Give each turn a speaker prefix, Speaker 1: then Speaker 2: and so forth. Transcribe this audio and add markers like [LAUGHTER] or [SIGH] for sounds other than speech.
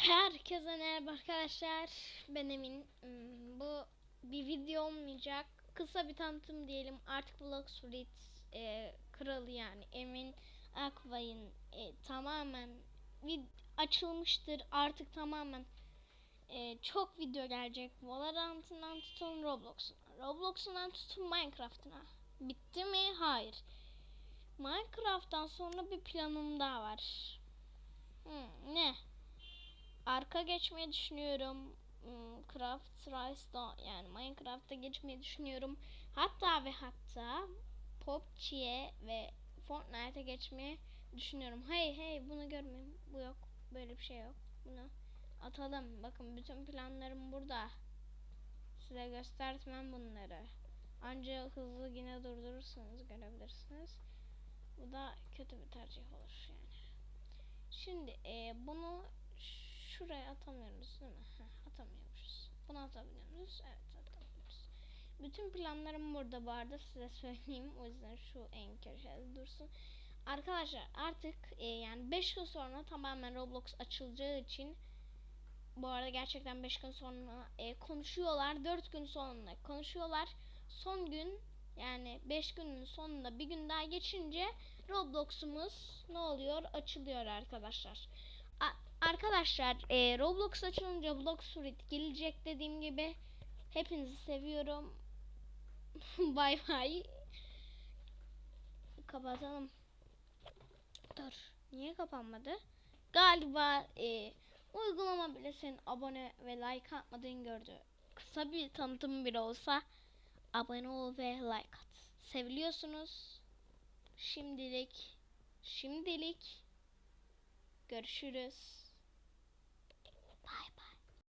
Speaker 1: Herkese merhaba arkadaşlar. Ben Emin. Hmm, Bu bir video olmayacak. Kısa bir tanıtım diyelim. Artık Bloxfruit e, kralı yani Emin Akbay'ın e, tamamen vid- açılmıştır. Artık tamamen e, çok video gelecek. Valorant'ından tutun Roblox'una. Roblox'undan tutun Minecraft'ına. Bitti mi? Hayır. Minecraft'tan sonra bir planım daha var. Hmm, ne? Arka geçmeyi düşünüyorum. Hmm, Craft Rice'da yani Minecraft'ta geçmeyi düşünüyorum. Hatta ve hatta PUBG'ye ve Fortnite'a geçmeyi düşünüyorum. Hey hey bunu görmeyin. Bu yok. Böyle bir şey yok. Bunu atalım. Bakın bütün planlarım burada. Size göstermem bunları. Ancak hızlı yine durdurursanız görebilirsiniz. Bu da kötü bir tercih olur yani. Şimdi e, bunu şuraya atamıyoruz değil mi? Heh, atamıyormuşuz. Bunu atabiliyoruz. Evet atamıyoruz. Bütün planlarım burada bu arada size [LAUGHS] söyleyeyim. O yüzden şu en köşede dursun. Arkadaşlar artık e, yani 5 gün sonra tamamen Roblox açılacağı için bu arada gerçekten 5 gün sonra e, konuşuyorlar. 4 gün sonra konuşuyorlar. Son gün yani 5 günün sonunda bir gün daha geçince Roblox'umuz ne oluyor? Açılıyor arkadaşlar. Arkadaşlar e, Roblox açılınca Bloxfruit gelecek dediğim gibi. Hepinizi seviyorum. [LAUGHS] bay bay. Kapatalım. Dur. Niye kapanmadı? Galiba e, uygulama bile senin abone ve like atmadığını gördü. Kısa bir tanıtım bile olsa abone ol ve like at. Seviliyorsunuz. Şimdilik şimdilik good us.